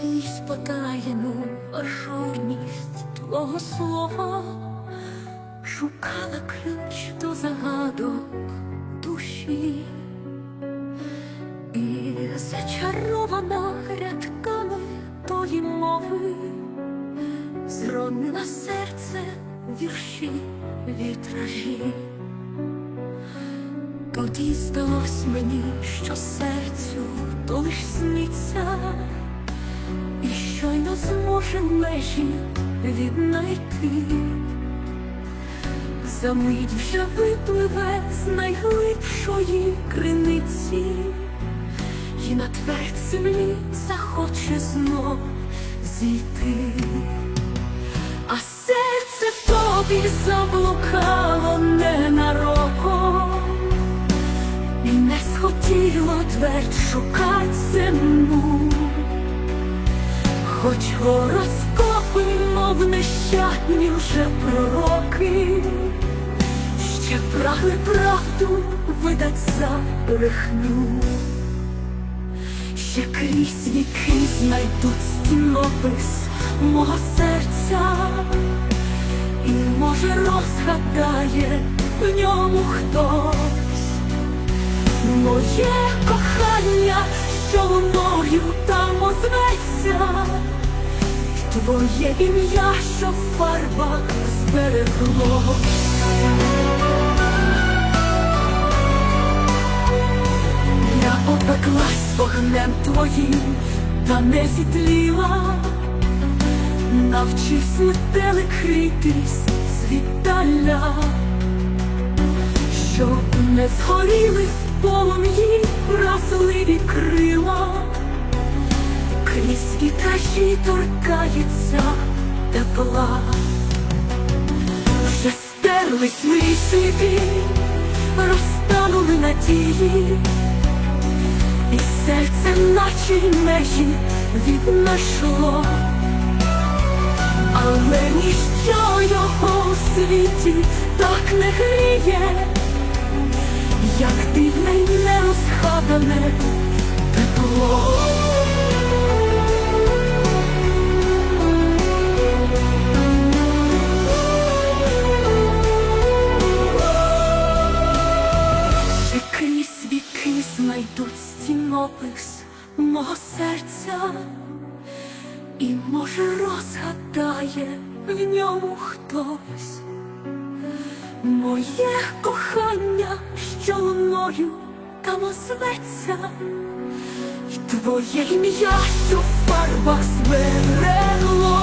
крізь потаєну ажурність твого слова, шукала ключ до загадок душі, і зачарована рядками тої мови, зронила серце вірші вітражі. Тоді здалось мені, що серцю то лиш сниться, і щойно зможе межі віднайти. За мить вже випливе з найглибшої криниці, і на твердь землі захоче знов зійти. А серце в тобі заблукало ненароком І не схотіло твердь шукать земну, Хоч гороскопи, мов нещадні вже пророки, Ще прагли правду видать за брехню, Ще крізь віки знайдуть стінопис мого серця, і може розгадає в ньому хтось. Моє кохання, що луною там озветься, твоє ім'я, що в фарбах зберегло. Я опеклась вогнем твоїм, та не зітліла, навчився метелик критись світаля, щоб не згоріли в полум'ї вразливі крила, крізь торкається тепла, вже стерлись мої сліди, розтанули надії. І серце наче межі віднайшло, але ніщо його у світі так не гріє, як дивне й нерозхадане тепло. Знайдуть стінопис мого серця, і може розгадає в ньому хтось моє кохання, що луною там озветься, і твоє ім'я, що в фарбах зберегло.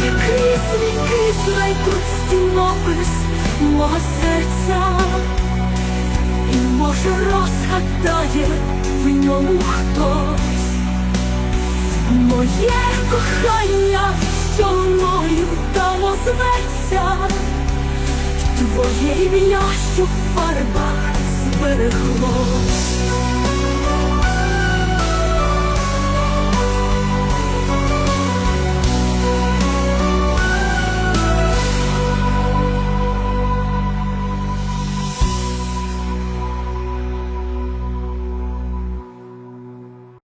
Крізь віки знайдуть стінопис мого серця, розгадає в ньому хтось моє кохання, що мною там озветься, твоє ім'я, що в фарбах зберегло.